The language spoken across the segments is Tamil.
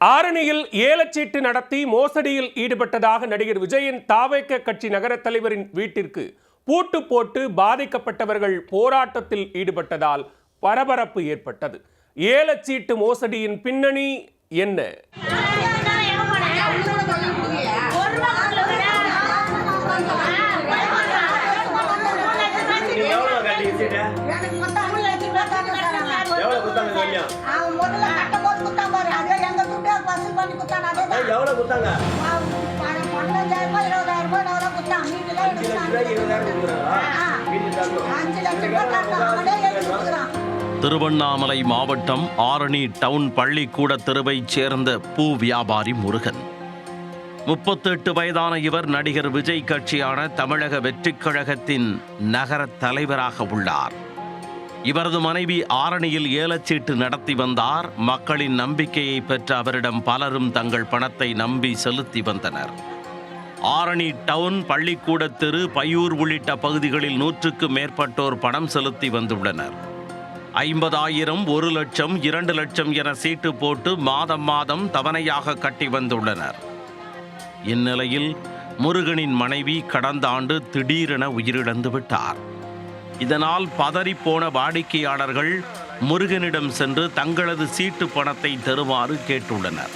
ஆரணியில் ஏலச்சீட்டு நடத்தி மோசடியில் ஈடுபட்டதாக நடிகர் விஜயின் தாவேக்க கட்சி நகர தலைவரின் வீட்டிற்கு பூட்டு போட்டு பாதிக்கப்பட்டவர்கள் போராட்டத்தில் ஈடுபட்டதால் பரபரப்பு ஏற்பட்டது. ஏலச்சீட்டு மோசடியின் பின்னணி என்ன? பண்ணி குத்தான். அதே தான். கொடுத்தாங்க? பதினஞ்சாயிரம் ரூபாய், இருபதாயிரம் ரூபாய் நான் தான் குத்தான். மீதிலாம் அஞ்சு லட்சம் ரூபாய் தரணும். அவனே எழுதி கொடுக்குறான். திருவண்ணாமலை மாவட்டம் ஆரணி டவுன் பள்ளிக்கூட தெருவைச் சேர்ந்த பூ வியாபாரி முருகன் முப்பத்தெட்டு வயதான இவர் நடிகர் விஜய் கட்சியான தமிழக வெற்றிக் கழகத்தின் நகர தலைவராக உள்ளார் இவரது மனைவி ஆரணியில் ஏலச்சீட்டு நடத்தி வந்தார். மக்களின் நம்பிக்கையை பெற்ற அவரிடம் பலரும் தங்கள் பணத்தை நம்பி செலுத்தி வந்தனர். ஆரணி டவுன் பள்ளிக்கூட தெரு பையூர் உள்ளிட்ட பகுதிகளில் நூற்றுக்கு மேற்பட்டோர் பணம் செலுத்தி வந்துள்ளனர். ஐம்பதாயிரம் ஒரு லட்சம் இரண்டு லட்சம் என சீட்டு போட்டு மாதம் மாதம் தவணையாக கட்டி வந்துள்ளனர். இந்நிலையில் முருகனின் மனைவி கடந்த ஆண்டு திடீரென உயிரிழந்து விட்டார். இதனால் பதறிப்போன வாடிக்கையாளர்கள் முருகனிடம் சென்று தங்களது சீட்டு பணத்தை தருமாறு கேட்டுள்ளனர்.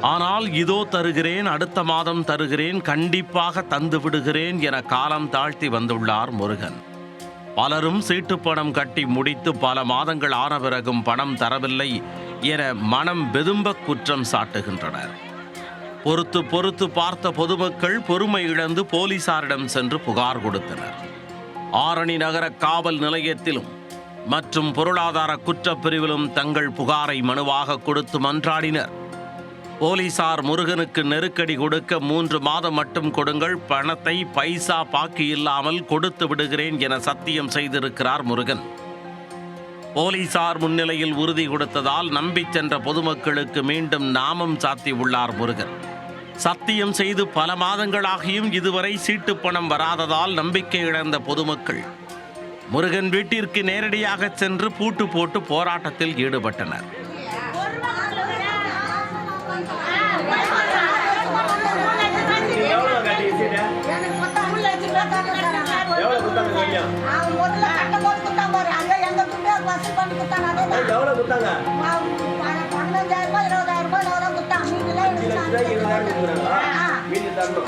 ஆனால் இதோ தருகிறேன் அடுத்த மாதம் தருகிறேன் கண்டிப்பாக தந்து விடுகிறேன் என காலம் தாழ்த்தி வந்துள்ளார் முருகன். பலரும் சீட்டு பணம் கட்டி முடித்து பல மாதங்கள் ஆன பிறகும் பணம் தரவில்லை என மனம் வெதும்ப குற்றம் சாட்டுகின்றனர். பொறுத்து பொறுத்து பார்த்த பொதுமக்கள் பொறுமை இழந்து போலீசாரிடம் சென்று புகார் கொடுத்தனர். ஆரணி நகர காவல் நிலையத்திலும் மற்றும் பொருளாதார குற்றப்பிரிவிலும் தங்கள் புகாரை மனுவாக கொடுத்து மன்றாடினர். போலீசார் முருகனுக்கு நெருக்கடி கொடுக்க மூன்று மாதம் மட்டும் கொடுங்கள் பணத்தை பைசா பாக்கி இல்லாமல் கொடுத்து விடுகிறேன் என சத்தியம் செய்திருக்கிறார் முருகன். போலீசார் முன்னிலையில் உறுதி கொடுத்ததால் நம்பிச் சென்ற பொதுமக்களுக்கு மீண்டும் நாமம் சாத்தி உள்ளார் முருகன். சத்தியம் செய்து பல மாதங்களாகியும் இதுவரை சீட்டு பணம் வராததால் நம்பிக்கை இழந்த பொதுமக்கள். முருகன் வீட்டிற்கு நேரடியாக சென்று பூட்டு போட்டு போராட்டத்தில் ஈடுபட்டனர். வசூல் பண்ணி குத்தான். அதே தான். எவ்வளவு கொடுத்தாங்க? பதினஞ்சாயிரம் ரூபாய், இருபதாயிரம் ரூபாய் நான் தான் குத்தான். மீதிலாம் எனக்கு.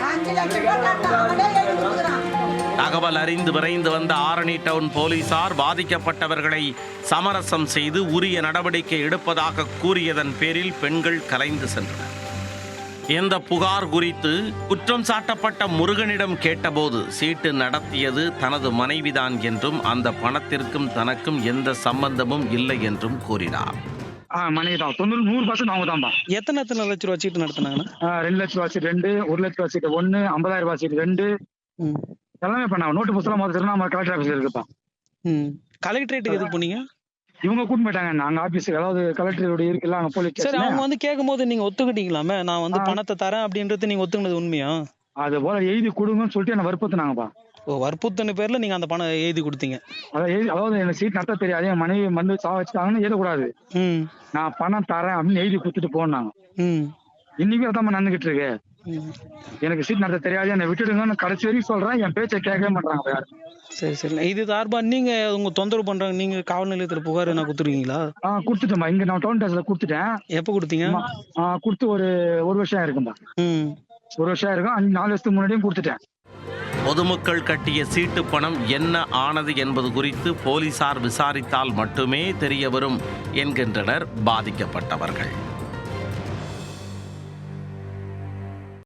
அஞ்சு லட்சம் ரூபாய். அவனே எழுதி கொடுக்குறான். தகவல் அறிந்து விரைந்து வந்த ஆரணி டவுன் போலீசார் பாதிக்கப்பட்டவர்களை சமரசம் செய்து உரிய நடவடிக்கை எடுப்பதாக கூறியதன் பேரில் பெண்கள் கலைந்து சென்றனர் இந்த புகார் குறித்து குற்றம் சாட்டப்பட்ட முருகனிடம் கேட்டபோது சீட்டு நடத்தியது தனது மனைவிதான் என்றும் அந்த பணத்திற்கும் தனக்கும் எந்த சம்பந்தமும் இல்லை என்றும் கூறினார். ஆ மணி தான் தொண்ணூறு நூறு பர்சன்ட் அவங்க தான்பா எத்தனை எத்தனை லட்ச ரூபா சீட்டு நடத்துனாங்கண்ணா? ஆ, ரெண்டு லட்ச ரூபா சீட் ரெண்டு ஒரு லட்ச ரூபா சீட் ஒன்று ஐம்பதாயிரம் ரூபா ரெண்டு. எல்லாமே பண்ணாங்க. நோட்டு புத்தகம் மொத்தம் திருவண்ணாமலை கலெக்டர் ஆஃபீஸில் இருக்குப்பா. கலெக்டரேட்டுக்கு எதுக்கு போனீங்க? இவங்க கூட்டு போயிட்டாங்க. அங்க ஆபீஸ் அதாவது கலெக்டரோட இருக்குல்ல அங்க போலீஸ் சரி அவங்க வந்து கேட்கும் போது நீங்க ஒத்துக்கிட்டீங்களாமே? நான் வந்து. பணத்தை தரேன் அப்படின்றது நீங்க ஒத்துக்கினது உண்மையா? அது போல எழுதி கொடுங்கன்னு சொல்லிட்டு என்ன வற்புறுத்தினாங்கப்பா. ஓ வற்புறுத்தன பேர்ல நீங்க அந்த பணம் எழுதி கொடுத்தீங்க. அதாவது அதாவது எனக்கு சீட் நடத்த தெரியாது. என் மனைவி வந்து சா வச்சுட்டாங்கன்னு எழுதக்கூடாது. நான் பணம் தரேன் அப்படின்னு எழுதி கொடுத்துட்டு போனாங்க. ம். இன்னைக்கும் அதான் நடந்துகிட்டு இருக்கு. எனக்கு சீட் நடத்த தெரியாது என்னை விட்டுடுங்கன்னு கடைசி வரைக்கும் சொல்றேன் என் பேச்சை கேட்கவே மாட்டாங்க யாரும். சரி சரி. இது சார்பா நீங்க உங்க தொந்தரவு பண்றாங்க நீங்க காவல் நிலையத்துல புகார் என்ன கொடுத்துருக்கீங்களா? ஆ கொடுத்துட்டேன்பா இங்க நான் டவுன் டேஸ்ல கொடுத்துட்டேன். எப்ப கொடுத்தீங்க? ஆ, கொடுத்து ஒரு ஒரு வருஷம் இருக்கும்பா ம். ஒரு வருஷம் இருக்கும் அஞ்சு நாலு வருஷத்துக்கு முன்னாடியும் கொடுத்துட்டேன். பொதுமக்கள் கட்டிய சீட்டு பணம் என்ன ஆனது என்பது குறித்து போலீசார் விசாரித்தால் மட்டுமே தெரிய வரும் என்கின்றனர் பாதிக்கப்பட்டவர்கள்.